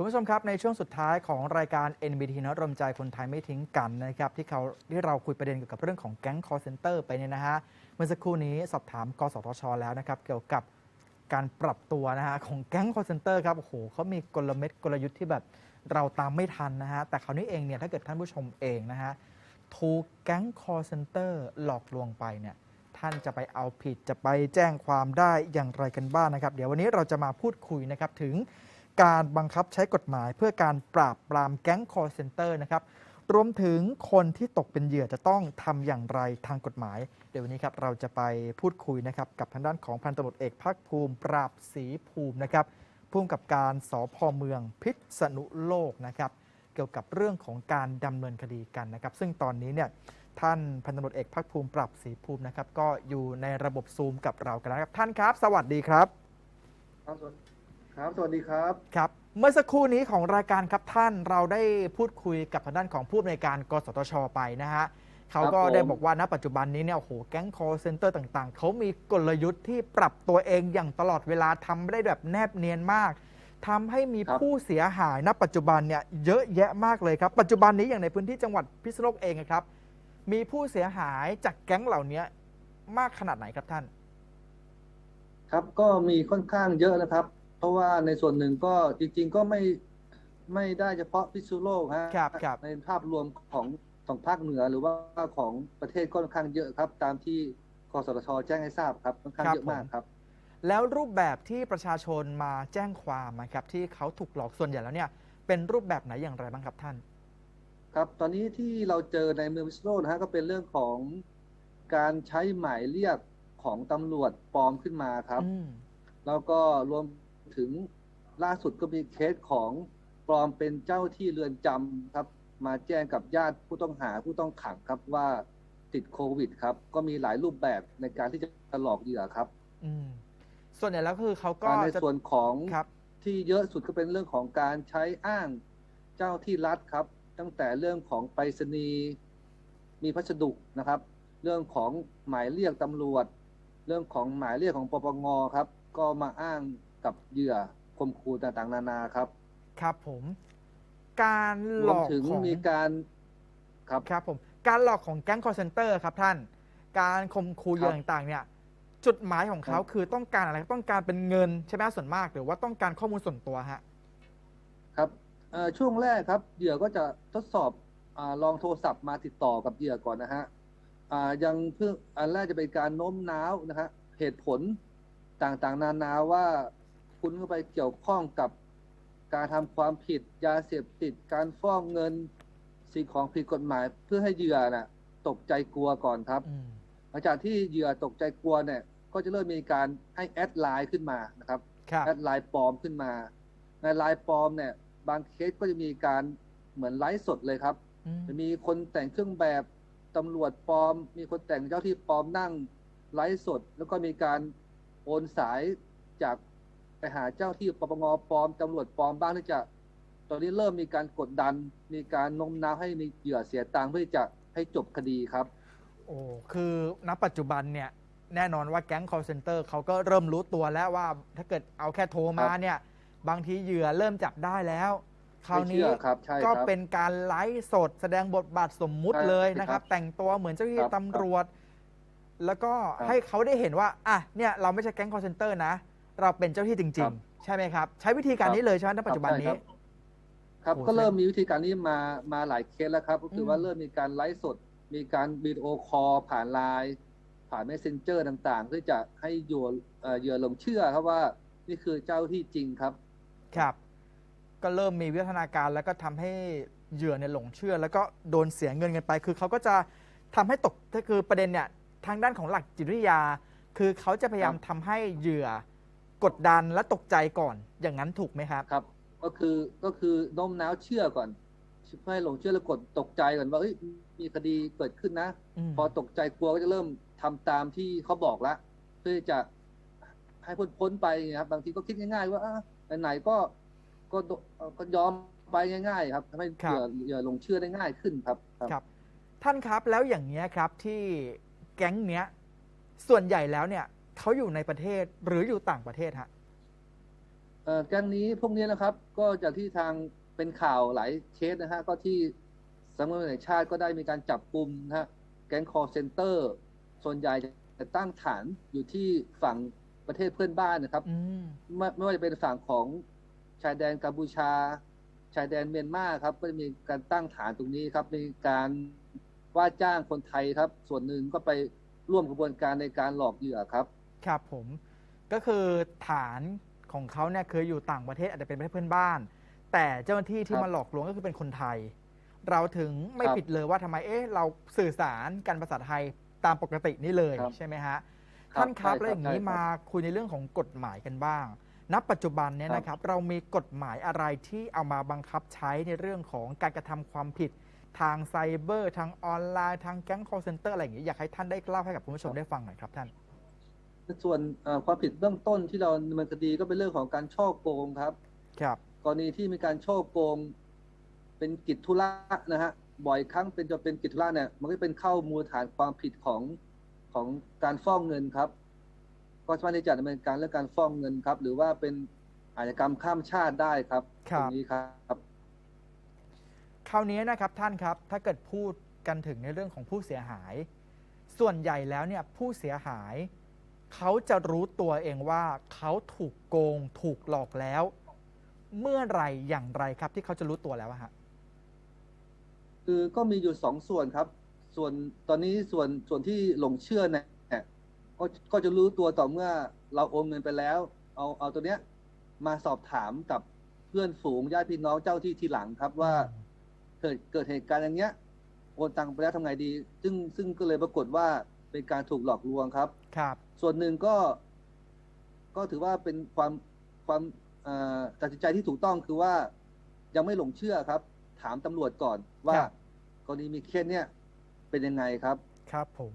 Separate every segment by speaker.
Speaker 1: คุณผู้ชมครับ ในช่วงสุดท้ายของรายการ NBT นรมใจคนไทยไม่ทิ้งกันนะครับที่เขาที่เราคุยประเด็นเกี่ยวกับเรื่องของแก๊ง call center ไปเนี่ยนะฮะเมื่อสักครู่นี้สอบถามกสทช แล้วนะครับเกี่ยวกับการปรับตัวนะฮะของแก๊ง call center ครับโอ้โหเขามีกลเม็ดกลยุทธ์ที่แบบเราตามไม่ทันนะฮะแต่คราวนี้เองเนี่ยถ้าเกิดท่านผู้ชมเองนะฮะถูกแก๊ง call center หลอกลวงไปเนี่ยท่านจะไปเอาผิดจะไปแจ้งความได้อย่างไรกันบ้างนะครับ เดี๋ยววันนี้เราจะมาพูดคุยนะครับถึง การบังคับใช้กฎหมายเพื่อการปราบปรามแก๊ง call center นะครับ รวมถึงคนที่ตกเป็นเหยื่อจะต้องทำอย่างไรทางกฎหมาย เดี๋ยววันนี้ครับเราจะไปพูดคุยนะครับกับทางด้านของพันตำรวจเอกภาคภูมิ ปราบศรีภูมินะครับผู้กำกับการสพเมืองพิษณุโลกนะครับ เกี่ยวกับเรื่องของการดำเนินคดีกันนะครับ ซึ่งตอนนี้เนี่ยท่านพันตำรวจเอกภาคภูมิปราบศรีภูมินะครับ ก็อยู่ในระบบซูมกับเรากันแล้วครับท่านครับ สวัสดีครับ
Speaker 2: ครับสวัส ครับ สวัสดีครับ
Speaker 1: ครับ เมื่อสักครู่นี้ของรายการครับท่านเราได้พูดคุยกับทางด้านของผู้อำนวยการกสทชไปนะฮะเขาก็
Speaker 2: ผม
Speaker 1: ได้บอกว่าณปัจจุบันนี้เนี่ยโอ้โหแก๊ง call center ต่างๆ เขามีกลยุทธ์ที่ปรับตัวเองอย่างตลอดเวลาทำไม่ได้แบบแนบเนียนมากทำให้มีผู้เสียหายณปัจจุบันเนี่ยเยอะแยะมากเลยครับ ปัจจุบันนี้อย่างในพื้นที่จังหวัดพิษณุโลกเองนะครับ มีผู้เสียหายจากแก๊งเหล่านี้มากขนาดไหนครับท่าน
Speaker 2: ครับก็มีค่อนข้างเยอะนะครับ เพราะว่าในส่วนหนึ่งก็จริง ๆ ก็ไม่ไม่ได้เฉพาะพิษณุโลกฮะ
Speaker 1: ครับครับ
Speaker 2: ในภาพรวมของของภาคเหนือหรือว่าของประเทศก็ค่อนข้างเยอะครับ ตามที่กสทชแจ้งให้ทราบครับค่อนข้าง
Speaker 1: ครับ
Speaker 2: เยอะมาก
Speaker 1: ผม
Speaker 2: ครับ
Speaker 1: แล้วรูปแบบที่ประชาชนมาแจ้งความนะครับที่เขาถูกหลอกส่วนใหญ่แล้วเนี่ยเป็นรูปแบบไหนอย่างไรบ้างครับท่าน
Speaker 2: ครับ ตอนนี้ที่เราเจอในเมืองพิษณุโลกนะฮะก็เป็นเรื่องของการใช้หมายเรียกของตำรวจปลอมขึ้นมาครับ
Speaker 1: อืม
Speaker 2: แล้วก็รวม ถึงล่าสุดก็มีเคสของปลอมเป็นเจ้าที่เรือนจำครับ มาแจ้งกับญาติผู้ต้องหาผู้ต้องขังครับว่าติดโควิดครับ ก็มีหลายรูปแบบในการที่จะหลอกเหยื่อครับ
Speaker 1: อืมส่วนใหญ่แล้วคือเขาก็
Speaker 2: การใน
Speaker 1: จะ
Speaker 2: ส่วนของ
Speaker 1: ครับ
Speaker 2: ที่เยอะสุดก็เป็นเรื่องของการใช้อ้างเจ้าที่รัฐครับ ตั้งแต่เรื่องของไปรษณีย์มีพัสดุนะครับ เรื่องของหมายเรียกตำรวจ เรื่องของหมายเรียกของปปงครับ ก็มาอ้าง กับเหยื่อคมคูต่างๆ นานาครับ
Speaker 1: ครับผม การห
Speaker 2: ร
Speaker 1: ล
Speaker 2: วม
Speaker 1: อก
Speaker 2: ถึง
Speaker 1: ของ
Speaker 2: มีการครับ
Speaker 1: ครับผม การหลอกของแก๊ง call center ครับท่าน การข่มขู่เหยื่อ
Speaker 2: ครับ
Speaker 1: ต่างๆ เนี่ย จุดหมายของเขา
Speaker 2: ครับ
Speaker 1: คือต้องการอะไรต้องการเป็นเงินใช่ไหมส่วนมากหรือว่าต้องการข้อมูลส่วนตัวฮะ
Speaker 2: ครับเอ่อช่วงแรกครับเหยื่อก็จะทดสอบอาลองโทรศัพท์มาติดต่อกับเหยื่อก่อนนะฮะอ่ายังเพื่ออันแรกจะเป็นการโน้มน้าวนะฮะเหตุผลต่างๆ นานาว่า คุณเข้าไปเกี่ยวข้องกับการทำความผิดยาเสพติดการฟ้องเงินสิ่งของผิดกฎหมาย เพื่อให้เหยื่อน่ะ ตกใจกลัวก่อนครับ
Speaker 1: อืม
Speaker 2: หลังจากที่เหยื่อตกใจกลัวเนี่ย ก็จะเริ่มมีการให้แอดไลน์ขึ้นมานะครับ
Speaker 1: ครับ
Speaker 2: แอดไลน์ปลอมขึ้นมา ในไลน์ปลอมเนี่ย บางเคสก็จะมีการเหมือนไลฟ์สดเลยครับ
Speaker 1: อืม
Speaker 2: จะมีคนแต่งเครื่องแบบตำรวจปลอม มีคนแต่งเจ้าที่ปลอมนั่งไลฟ์สด แล้วก็มีการโอนสายจาก ไปหาเจ้าที่ปปงปลอมตำรวจปลอมบ้างที่จะตอนนี้เริ่มมีการกดดัน มีการโน้มน้าวให้มีเหยื่อเสียตังค์เพื่อที่จะให้จบคดีครับ
Speaker 1: โอ้คือณปัจจุบันเนี่ยแน่นอนว่าแก๊ง call center เขาก็เริ่มรู้ตัวแล้วว่าถ้าเกิดเอาแค่โทรมา
Speaker 2: ครับ
Speaker 1: เนี่ย บางทีเหยื่อเริ่มจับได้แล้ว คราว
Speaker 2: ไม่
Speaker 1: นี้
Speaker 2: เชื่อครับใช่
Speaker 1: ก็
Speaker 2: ครับ
Speaker 1: เป็นการไลฟ์สด แสดงบทบาทสมมุติ
Speaker 2: ใช่
Speaker 1: เลยนะครับ
Speaker 2: ครับ
Speaker 1: แต่งตัวเหมือนเจ้าหน้าที่
Speaker 2: ครับ
Speaker 1: ตำรวจ แล้วก็
Speaker 2: ครับ
Speaker 1: ให้เขาได้เห็นว่าอะเนี่ยเราไม่ใช่แก๊ง call center นะ เราเป็นเจ้าที่จ
Speaker 2: ค
Speaker 1: ริ
Speaker 2: รั
Speaker 1: ง
Speaker 2: บ
Speaker 1: ๆ ใช่ไหมครับ ใช้วิธีการนี้เลยใช่ไหมณปัจจุบันนี้
Speaker 2: ครับครับ
Speaker 1: โอ้
Speaker 2: ก็เริ่ม
Speaker 1: ใช่
Speaker 2: มีวิธีการนี้มามาหลายเคสแล้วครับ ก็คือ
Speaker 1: ม
Speaker 2: ว่าเริ่มมีการไลฟ์สด มีการวิดีโอคอลผ่านไลน์ผ่าน messenger ต่างๆเพื่อจะให้เหยื่อเอ่อเหยื่อหลงเชื่อครับว่านี่คือเจ้าที่จริงครับ
Speaker 1: ครับ ก็เริ่มมีวิวัฒนาการแล้วก็ทำให้เหยื่อเนี่ยหลงเชื่อ แล้วก็โดนเสียเงินกันไป คือเขาก็จะทำให้ตกก็คือประเด็นเนี่ยทางด้านของหลักจิตวิทยา คือเขาจะพยายาม
Speaker 2: ครับ
Speaker 1: ทำให้เหยื่อ กดดันและตกใจก่อน อย่างนั้นถูกไหมครับ
Speaker 2: ครับ ก็คือก็คือโน้มน้าวเชื่อก่อนเพื่อให้หลงเชื่อแล้วกดตกใจก่อนว่าเอ้ยมีคดีเกิดขึ้นนะ
Speaker 1: ม
Speaker 2: พอตกใจกลัวก็จะเริ่มทำตามที่เขาบอกละเพื่อจะให้พ้นพ้นไปนะครับบางทีก็คิดง่าย ๆ ว่าอะไหนๆก็ก็โดเอ่อก็ยอมไปง่าย ๆ ครับทำให้เหยื่อเหยื่อหลงเชื่อได้ง่ายขึ้นครับครับ
Speaker 1: ครับท่านครับแล้วอย่างเนี้ยครับที่แก๊งเนี้ย ส่วนใหญ่แล้วเนี่ย เขาอยู่ในประเทศหรืออยู่ต่างประเทศฮะ
Speaker 2: เเอ่อแก๊งนี้พวกนี้นะครับ ก็จากที่ทางเป็นข่าวหลายเคสนะฮะก็ที่สำนักงานแห่งชาติก็ได้มีการจับกลุ่มนะฮะแก๊ง call center ส่วนใหญ่จะตั้งฐานอยู่ที่ฝั่งประเทศเพื่อนบ้านนะครับ
Speaker 1: อืม
Speaker 2: ไม่ไม่ว่าจะเป็นฝั่งของชายแดนกัมพูชา ชายแดนเมียนมาครับ ก็จะมีการตั้งฐานตรงนี้ครับ มีการว่าจ้างคนไทยครับ ส่วนหนึ่งก็ไปร่วมกระบวนการในการหลอกเหยื่อครับ
Speaker 1: ครับผมก็คือฐานของเขาเนี่ยคืออยู่ต่างประเทศอาจจะเป็นประเทศเพื่อนบ้าน แต่เจ้าหน้าที่ที่
Speaker 2: ครับ
Speaker 1: มาหลอกลวงก็คือเป็นคนไทย เราถึงไม่
Speaker 2: ครับ
Speaker 1: ผิดเลยว่าทำไมเอ๊ะเราสื่อสารกันภาษาไทยตามปกตินี่เลย
Speaker 2: ครับ
Speaker 1: ใช่ไหมฮะ
Speaker 2: ครับ
Speaker 1: ท่านครับ
Speaker 2: ใช่ครับ
Speaker 1: แล้วอย่างนี้
Speaker 2: ใช่ครับ
Speaker 1: มาคุยในเรื่องของกฎหมายกันบ้าง ณ ปัจจุบันเนี่ย
Speaker 2: ครับ
Speaker 1: นะครับ เรามีกฎหมายอะไรที่เอามาบังคับใช้ในเรื่องของการกระทำความผิด ทางไซเบอร์ ทางออนไลน์ทางแก๊ง call center อะไรอย่างนี้อยากให้ท่านได้เล่าให้กับคุณผู้ชมได้ฟังหน่อยครับท่าน
Speaker 2: ส่วนเอ่อความผิดเบื้องต้นที่เราดำเนินคดีก็เป็นเรื่องของการช่อโกงครับ
Speaker 1: ครับ
Speaker 2: กรณีที่มีการช่อโกง เป็นกิจธุระนะฮะบ่อยครั้งเป็นจะเป็นกิจธุระเนี่ยมันก็เป็นเข้ามูลฐานความผิดของของการฟ้องเงินครับ ก็สามารถที่จะดำเนินการเรื่องการฟ้องเงินครับ หรือว่าเป็นอาชญากรรมข้ามชาติได้ครับ
Speaker 1: ครั
Speaker 2: ต
Speaker 1: บ
Speaker 2: รงนี้ครับ
Speaker 1: คราวนี้นะครับท่านครับถ้าเกิดพูดกันถึงในเรื่องของผู้เสียหาย ส่วนใหญ่แล้วเนี่ยผู้เสียหาย เขาจะรู้ตัวเองว่าเขาถูกโกงถูกหลอกแล้ว เมื่อไหรอย่างไรครับ ที่เขาจะรู้ตัวแล้วอะฮะ
Speaker 2: คือก็มีอยู่สองส่วนครับ ส่วนตอนนี้ส่วนส่วนที่หลงเชื่อเนี่ยก็ก็จะรู้ตัวต่อเมื่อเราโอนเงินไปแล้ว เอาเอาตัวเนี้ย มาสอบถามกับเพื่อนฝูงญาติพี่น้องเจ้าที่ทีหลังครับว่าเกิดเกิดเหตุการณ์อย่างเงี้ยโอนตังค์ไปแล้วทำไงดี ซึ่งซึ่งก็เลยปรากฏว่า เป็นการถูกหลอกลวงครับ
Speaker 1: ครับ
Speaker 2: ส่วนหนึ่งก็ ก็ถือว่าเป็นความความเอ่อตัดสินใจที่ถูกต้องคือว่ายังไม่หลงเชื่อครับ ถามตำรวจก่อนว่า
Speaker 1: ครับ
Speaker 2: กรณีมีเคสเนี่ย เป็นยังไงครับ
Speaker 1: ครับผม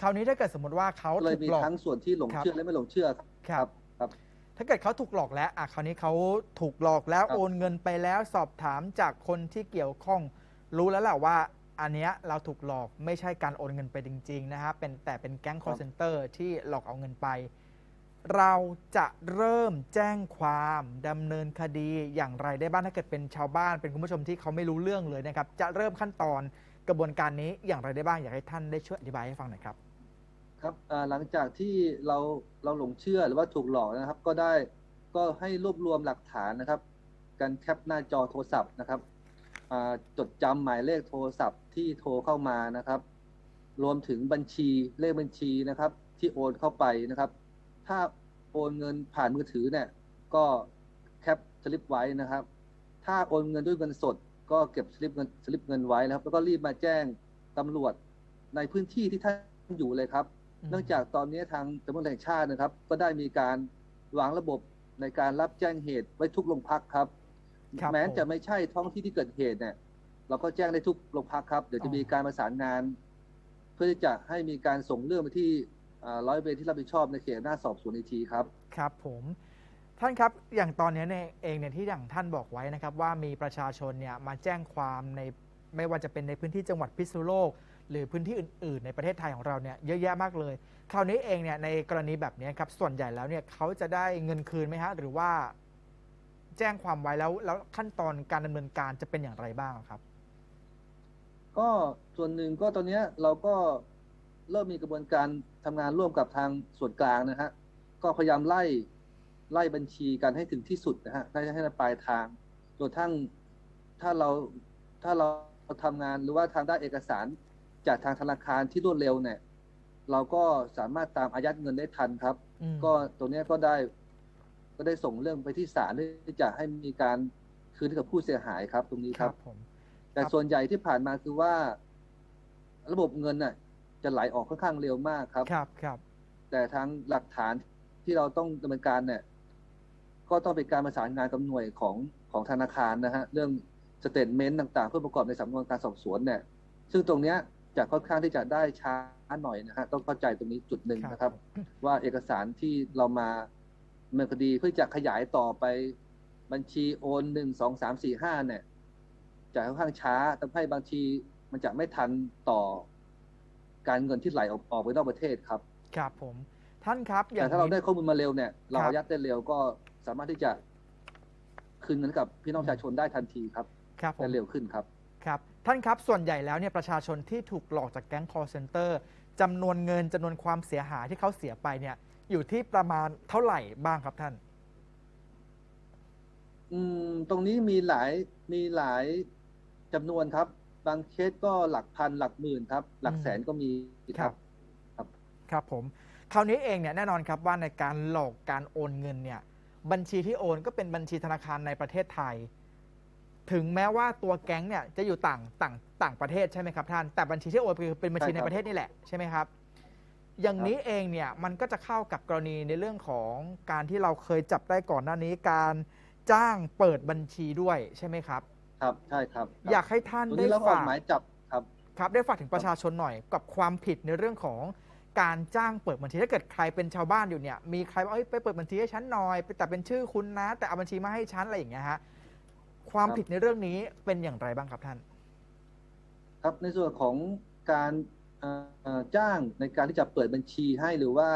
Speaker 1: คราวนี้ถ้าเกิดสมมติว่าเขา
Speaker 2: ก็เลย
Speaker 1: ถูก
Speaker 2: มี
Speaker 1: หลอก
Speaker 2: ทั้งส่วนที่หลง
Speaker 1: ครับ
Speaker 2: เชื่อและไม่หลงเชื่อ
Speaker 1: ครับ
Speaker 2: ครับ
Speaker 1: ถ้าเกิดเขาถูกหลอกแล้วอะคราวนี้เขาถูกหลอกแล้ว
Speaker 2: ครับ
Speaker 1: โอนเงินไปแล้วสอบถามจากคนที่เกี่ยวข้อง รู้แล้วแหละว่า อันเนี้ยเราถูกหลอกไม่ใช่การโอนเงินไปจริง ๆ นะฮะเป็นแต่เป็นแก๊ง call center ที่หลอกเอาเงินไป เราจะเริ่มแจ้งความดำเนินคดีอย่างไรได้บ้างถ้าเกิดเป็นชาวบ้าน เป็นคุณผู้ชมที่เขาไม่รู้เรื่องเลยนะครับ จะเริ่มขั้นตอนกระบวนการนี้อย่างไรได้บ้างอยากให้ท่านได้ช่วยอธิบายให้ฟังหน่อยครับ
Speaker 2: ครับอ่าหลังจากที่เราเราหลงเชื่อหรือว่าถูกหลอกนะครับ ก็ได้ก็ให้รวบรวมหลักฐานนะครับ การแคปหน้าจอโทรศัพท์นะครับอ่า จดจำหมายเลขโทรศัพท์ที่โทรเข้ามานะครับ รวมถึงบัญชีเลขบัญชีนะครับ ที่โอนเข้าไปนะครับ ถ้าโอนเงินผ่านมือถือเนี่ยก็แคปสลิปไว้นะครับ ถ้าโอนเงินด้วยเงินสด ก็เก็บสลิปเงินสลิปเงินไว้นะครับ แล้วก็รีบมาแจ้งตำรวจในพื้นที่ที่ท่านอยู่เลยครับ
Speaker 1: อืม
Speaker 2: เนื่องจากตอนนี้ทางตำรวจแห่งชาตินะครับ ก็ได้มีการวางระบบในการรับแจ้งเหตุไว้ทุกโรงพักครับ
Speaker 1: ครับ
Speaker 2: แม้
Speaker 1: ผม
Speaker 2: จะไม่ใช่ท้องที่ที่เกิดเหตุเนี่ยเราก็แจ้งได้ทุกโรงพักครับ เดี๋ยว
Speaker 1: อ๋
Speaker 2: จะ
Speaker 1: อ
Speaker 2: มีการประสานงาน เพื่อที่จะให้มีการส่งเรื่องไปที่อ่าร้อยเวรที่รับผิดชอบในเขตหน้าสอบสวนอีกทีครับ
Speaker 1: ครับผมท่านครับอย่างตอนนี้เนี่ยเองเนี่ยที่อย่างท่านบอกไว้นะครับว่ามีประชาชนเนี่ยมาแจ้งความในไม่ว่าจะเป็นในพื้นที่จังหวัดพิษณุโลก หรือพื้นที่อื่น ๆ ในประเทศไทยของเราเนี่ยเยอะแยะมากเลย คราวนี้เองเนี่ยในกรณีแบบนี้ครับส่วนใหญ่แล้วเนี่ยเขาจะได้เงินคืนไหมฮะหรือว่า แจ้งความไว้แล้ว แล้วขั้นตอนการดำเนินการจะเป็นอย่างไรบ้างครับ
Speaker 2: ก็ส่วนหนึ่งก็ตอนเนี้ยเราก็เริ่มมีกระบวนการทำงานร่วมกับทางส่วนกลางนะฮะก็พยายามไล่ไล่บัญชีกันให้ถึงที่สุดนะฮะให้ให้ปลายทางจนทั้งถ้าเราถ้าเราทำงานหรือว่าทางด้านเอกสารจากทางธนาคารที่รวดเร็วเนี่ย เราก็สามารถตามอายัดเงินได้ทันครับ
Speaker 1: อืม
Speaker 2: ก็ตรงเนี้ยก็ได้ ก็ได้ส่งเรื่องไปที่ศาลที่จะให้มีการคืนให้กับผู้เสียหายครับ ตรงนี้
Speaker 1: ค
Speaker 2: ค
Speaker 1: รั
Speaker 2: รั
Speaker 1: บบผม
Speaker 2: แต่
Speaker 1: ครับ
Speaker 2: ส่วนใหญ่ที่ผ่านมาคือว่า ระบบเงินน่ะ จะไหลออกค่อนข้างเร็วมากครับ
Speaker 1: ครับครับ
Speaker 2: แต่ทางหลักฐานที่เราต้องดำเนินการเนี่ย ก็ต้องเป็นการประสานงานกับหน่วยของของธนาคารนะฮะ เรื่องสเตทเมนต์ต่าง ๆ เพื่อประกอบในสำนวนการสอบสวนเนี่ย ซึ่งตรงเนี้ยจะค่อนข้างที่จะได้ช้าหน่อยนะฮะ ต้องเข้าใจตรงนี้จุดหนึ่งนะครับ ว่าเอกสารที่เรามา ดำเนินคดีเพื่อจะขยายต่อไปบัญชีโอนหนึ่งสองสามสี่ห้าเนี่ยจะค่อนข้างช้าทำให้บางทีมันจะไม่ทันต่อการเงินที่ไหลออกออกไปนอกประเทศครับ
Speaker 1: ครับผม ท่านครับอย่า
Speaker 2: แต่
Speaker 1: ง
Speaker 2: ถ้าเรา
Speaker 1: นี้
Speaker 2: ได้ข้อมูลมาเร็วเนี่ย เรา
Speaker 1: ครับ
Speaker 2: อายัดได้เร็วก็สามารถที่จะคืนเงินกับพี่น้องประชาชนได้ทันทีครับ
Speaker 1: ครับผม
Speaker 2: และเร็วขึ้นครับ
Speaker 1: ครับ ท่านครับส่วนใหญ่แล้วเนี่ยประชาชนที่ถูกหลอกจากแก๊ง call center จำนวนเงินจำนวนความเสียหายที่เขาเสียไปเนี่ย อยู่ที่ประมาณเท่าไหร่บ้างครับท่าน
Speaker 2: อืม ตรงนี้มีหลายมีหลายจำนวนครับ บางเคสก็หลักพันหลักหมื่นครับ หลักแสนก็มีครับ
Speaker 1: ครับผม คราวนี้เองเนี่ยแน่นอนครับว่าในการหลอกการโอนเงินเนี่ย บัญชีที่โอนก็เป็นบัญชีธนาคารในประเทศไทย ถึงแม้ว่าตัวแก๊งเนี่ยจะอยู่ต่างต่างต่างประเทศใช่ไหมครับท่าน แต่บัญชีที่โอนคือเป็นบัญชี
Speaker 2: ใช่
Speaker 1: ใน
Speaker 2: ครับ
Speaker 1: ประเทศนี่แหละใช่ไหมครับ อย่างนี้เองเนี่ยมันก็จะเข้ากับกรณีในเรื่องของการที่เราเคยจับได้ก่อนหน้านี้การจ้างเปิดบัญชีด้วยใช่ไหมครับ
Speaker 2: ครับใช่ครับ
Speaker 1: อยากให้ท่าน
Speaker 2: ตรง
Speaker 1: ได้
Speaker 2: นี้เราก็ออ
Speaker 1: ฝากก
Speaker 2: หมายจับครับ
Speaker 1: ครับ ได้ฝากถึงประชาชนหน่อยกับความผิดในเรื่องของการจ้างเปิดบัญชีถ้าเกิดใครเป็นชาวบ้านอยู่เนี่ยมีใครว่าเอ้ยไปเปิดบัญชีให้ฉันหน่อยแต่เป็นชื่อคุณนะ แต่เอาบัญชีมาให้ฉันอะไรอย่างเงี้ยฮะความ
Speaker 2: ครับ
Speaker 1: ผิดในเรื่องนี้เป็นอย่างไรบ้างครับท่าน
Speaker 2: ครับในส่วนของการเอ่อเอ่อ จ้างในการที่จะเปิดบัญชีให้หรือว่า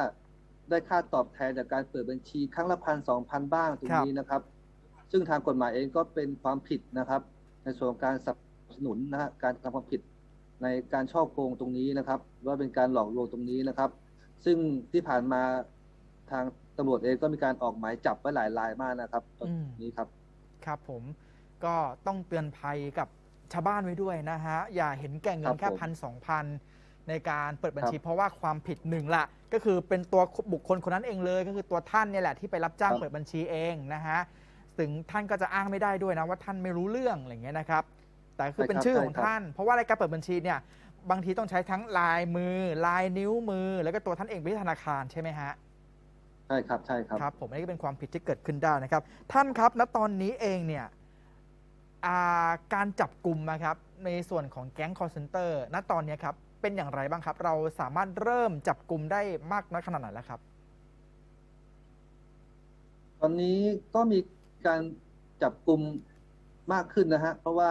Speaker 2: ได้ค่าตอบแทนจากการเปิดบัญชีครั้งละพันสองพันบ้างตรงนี้นะครับ ซึ่งทางกฎหมายเองก็เป็นความผิดนะครับ ในส่วนของการสนับสนุนนะฮะการทำความผิดในการช่อโกงตรงนี้นะครับ ว่าเป็นการหลอกลวงตรงนี้นะครับ ซึ่งที่ผ่านมาทางตำรวจเองก็มีการออกหมายจับไว้หลายรายมากนะครับตรง
Speaker 1: อืม
Speaker 2: นี้ครับ
Speaker 1: ครับผมก็ต้องเตือนภัยกับชาวบ้านไว้ด้วยนะฮะ อย่าเห็นแก่เงินแค่
Speaker 2: ครับผม
Speaker 1: พันสองพัน ในการเปิดบัญชี
Speaker 2: ครับ
Speaker 1: เพราะว่าความผิดหนึ่งละก็คือเป็นตัวบุคคลคนนั้นเองเลย ก็คือตัวท่านเนี่ยแหละที่ไปรับจ้าง
Speaker 2: ครับ
Speaker 1: เปิดบัญชีเองนะฮะถึงท่านก็จะอ้างไม่ได้ด้วยนะว่าท่านไม่รู้เรื่องอะไรอย่างเงี้ยนะครับ แต่คือเป็นชื่อของท่าน เพราะว่าในการเปิดบัญชีเนี่ยบางทีต้องใช้ทั้งลายมือ ลายนิ้วมือ แล้วก็ตัวท่านเองไปที่ธนาคารใช่ไหมฮะ
Speaker 2: ใช่ครับใช่ครับ
Speaker 1: ครับ ผมอันนี้ก็เป็นความผิดที่เกิดขึ้นได้นะครับ ท่านครับณตอนนี้เองเนี่ยอ่าการจับกลุ่มนะครับในส่วนของแก๊ง call center ณตอนนี้ครับ เป็นอย่างไรบ้างครับ เราสามารถเริ่มจับกลุ่มได้มากน้อยขนาดไหนแล้วครับ
Speaker 2: ตอนนี้ก็มีการจับกลุ่มมากขึ้นนะฮะ เพราะว่า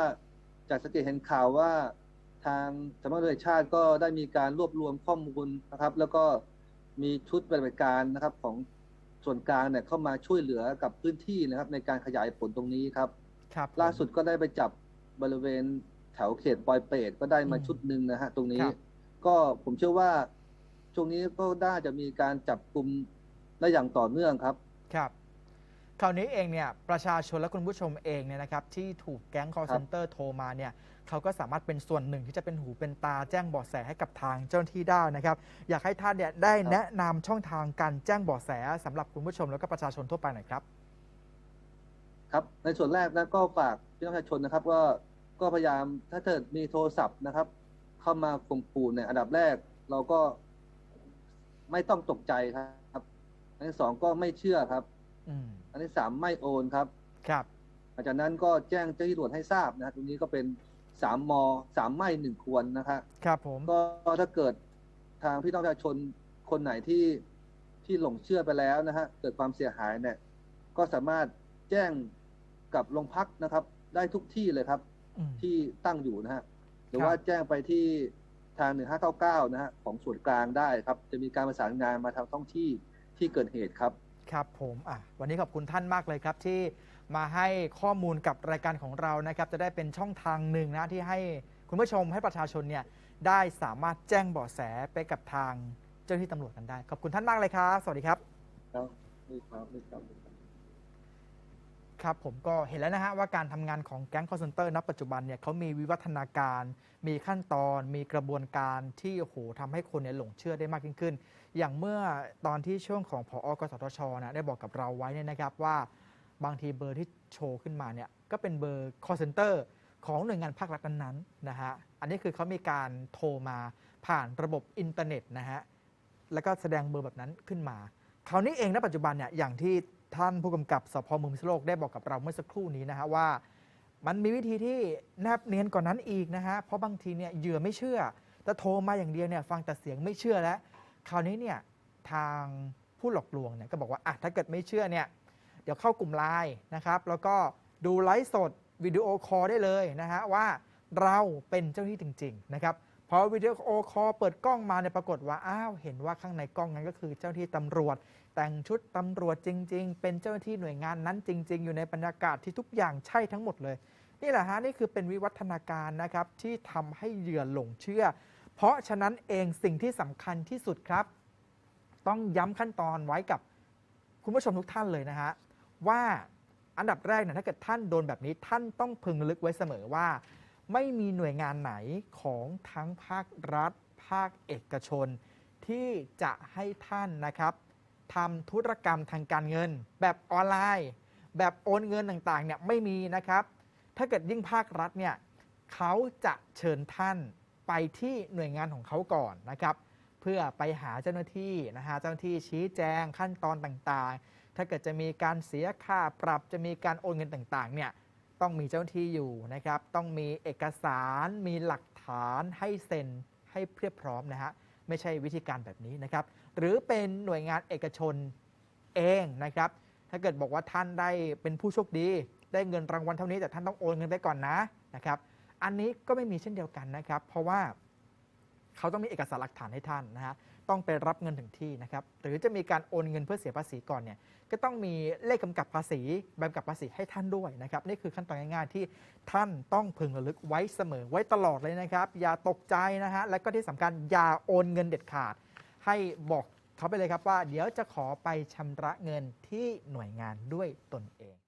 Speaker 2: จากสังเกตเห็นข่าวว่าทางสำนักงานตำรวจแห่งชาติก็ได้มีการรวบรวมข้อมูลนะครับ แล้วก็มีชุดปฏิบัติการนะครับของส่วนกลางเนี่ยเข้ามาช่วยเหลือกับพื้นที่นะครับ ในการขยายผลตรงนี้ครับ
Speaker 1: ครับผม
Speaker 2: ล่าสุดก็ได้ไปจับบริเวณ แถวเขตปอยเปรตก็ได้มา
Speaker 1: อืม
Speaker 2: ชุดหนึ่งนะฮะตรงนี้
Speaker 1: ครับ
Speaker 2: ก็ผมเชื่อว่าช่วงนี้ก็น่าจะมีการจับกลุ่มได้อย่างต่อเนื่องครับ
Speaker 1: ครับ คราวนี้เองเนี่ยประชาชนและคุณผู้ชมเองเนี่ยนะครับที่ถูกแก๊ง call
Speaker 2: ครับ
Speaker 1: center โทรมาเนี่ยเขาก็สามารถเป็นส่วนหนึ่งที่จะเป็นหูเป็นตาแจ้งเบาะแสให้กับทางเจ้าหน้าที่ได้นะครับ อยากให้ท่านเนี่ยได้แนะนำช่องทางการแจ้งเบาะแสสำหรับคุณผู้ชมแล้วก็ประชาชนทั่วไปหน่อยครับ
Speaker 2: ครับในส่วนแรกนะก็ฝากพี่น้องประชาชนนะครับว่า ก็พยายามถ้าเกิดมีโทรศัพท์นะครับ เข้ามาข่มขู่เนี่ยอันดับแรกเราก็ไม่ต้องตกใจครับ อันที่สองก็ไม่เชื่อครับ
Speaker 1: อืม
Speaker 2: อันที่สามไม่โอนครับ
Speaker 1: ครับ
Speaker 2: หลังจากนั้นก็แจ้งเจ้าหน้าที่ตำรวจให้ทราบนะตรงนี้ก็เป็นสามมสามไม่หนึ่งควรนะครับ
Speaker 1: ครับผม
Speaker 2: ก็ถ้าเกิดทางพี่น้องประชาชนคนไหนที่ที่หลงเชื่อไปแล้วนะฮะเกิดความเสียหายเนี่ย ก็สามารถแจ้งกับโรงพักนะครับ ได้ทุกที่เลยครับ
Speaker 1: อืม
Speaker 2: ที่ตั้งอยู่นะฮะหรือ
Speaker 1: ครับ
Speaker 2: ว่าแจ้งไปที่ทาง 1599 นะฮะของส่วนกลางได้ครับ จะมีการประสานงานมาทางท้องที่ที่เกิดเหตุครับ
Speaker 1: ครับผมอะวันนี้ขอบคุณท่านมากเลยครับที่มาให้ข้อมูลกับรายการของเรานะครับ จะได้เป็นช่องทางหนึ่งนะที่ให้คุณผู้ชมให้ประชาชนเนี่ยได้สามารถแจ้งเบาะแสไปกับทางเจ้าหน้าที่ตำรวจกันได้ ขอบคุณท่านมากเลยครับ สวัสดีครับ
Speaker 2: ครับนี่ครับนี่ครับ
Speaker 1: ครับผมก็เห็นแล้วนะฮะว่าการทำงานของแก๊งคอร์เซนเตอร์ณปัจจุบันเนี่ยเขามีวิวัฒนาการ มีขั้นตอน มีกระบวนการที่โอ้โหทำให้คนเนี่ยหลงเชื่อได้มากยิ่งขึ้น อย่างเมื่อตอนที่ช่วงของพออกสทชนะได้บอกกับเราไว้เนี่ยนะครับว่าบางทีเบอร์ที่โชว์ขึ้นมาเนี่ยก็เป็นเบอร์คอร์เซนเตอร์ของหน่วยงานภาครัฐนั้นๆนะฮะอันนี้คือเขามีการโทรมาผ่านระบบอินเทอร์เน็ตนะฮะแล้วก็แสดงเบอร์แบบนั้นขึ้นมาคราวนี้เองณปัจจุบันเนี่ยอย่างที่ ท่านผู้กำกับสพเมืองพิษณุโลกได้บอกกับเราเมื่อสักครู่นี้นะฮะว่า มันมีวิธีที่แนบเนียนกว่านั้นอีกนะฮะเพราะบางทีเนี่ยเหยื่อไม่เชื่อ แต่โทรมาอย่างเดียวเนี่ยฟังแต่เสียงไม่เชื่อแล้ว คราวนี้เนี่ยทางผู้หลอกลวงเนี่ยก็บอกว่าอะถ้าเกิดไม่เชื่อเนี่ยเดี๋ยวเข้ากลุ่มไลน์นะครับ แล้วก็ดูไลฟ์สดวิดีโอคอลได้เลยนะฮะว่าเราเป็นเจ้าหน้าที่จริง ๆ นะครับ พอวิดีโอคอลเปิดกล้องมาเนี่ยปรากฏว่าอ้าวเห็นว่าข้างในกล้องนั้นก็คือเจ้าที่ตำรวจ แต่งชุดตำรวจจริง ๆ เป็นเจ้าหน้าที่หน่วยงานนั้นจริง ๆ อยู่ในบรรยากาศที่ทุกอย่างใช่ทั้งหมดเลย นี่แหละฮะนี่คือเป็นวิวัฒนาการนะครับที่ทำให้เหยื่อหลงเชื่อ เพราะฉะนั้นเองสิ่งที่สำคัญที่สุดครับ ต้องย้ำขั้นตอนไว้กับคุณผู้ชมทุกท่านเลยนะฮะว่าอันดับแรกเนี่ยถ้าเกิดท่านโดนแบบนี้ท่านต้องพึงระลึกไว้เสมอว่า ไม่มีหน่วยงานไหนของทั้งภาครัฐ ภาคเอกชน ที่จะให้ท่านนะครับทำธุรกรรมทางการเงิน แบบออนไลน์ แบบโอนเงินต่างๆเนี่ยไม่มีนะครับ ถ้าเกิดยิ่งภาครัฐเนี่ยเขาจะเชิญท่านไปที่หน่วยงานของเขาก่อนนะครับ เพื่อไปหาเจ้าหน้าที่นะฮะเจ้าหน้าที่ชี้แจงขั้นตอนต่างๆ ถ้าเกิดจะมีการเสียค่าปรับจะมีการโอนเงินต่างๆเนี่ย ต้องมีเจ้าหน้าที่อยู่นะครับ ต้องมีเอกสารมีหลักฐานให้เซ็นให้เพียบพร้อมนะฮะไม่ใช่วิธีการแบบนี้นะครับ หรือเป็นหน่วยงานเอกชนเองนะครับ ถ้าเกิดบอกว่าท่านได้เป็นผู้โชคดี ได้เงินรางวัลเท่านี้แต่ท่านต้องโอนเงินไปก่อนนะนะครับ อันนี้ก็ไม่มีเช่นเดียวกันนะครับ เพราะว่าเขาต้องมีเอกสารหลักฐานให้ท่านนะฮะ ต้องไปรับเงินถึงที่นะครับ หรือจะมีการโอนเงินเพื่อเสียภาษีก่อนเนี่ย ก็ต้องมีเลขกำกับภาษีใบกำกับภาษีให้ท่านด้วยนะครับ นี่คือขั้นตอนง่ายๆที่ท่านต้องพึงระลึกไว้เสมอไว้ตลอดเลยนะครับ อย่าตกใจนะฮะ และก็ที่สำคัญอย่าโอนเงินเด็ดขาด ให้บอกเขาไปเลยครับว่า เดี๋ยวจะขอไปชำระเงินที่หน่วยงานด้วยตนเอง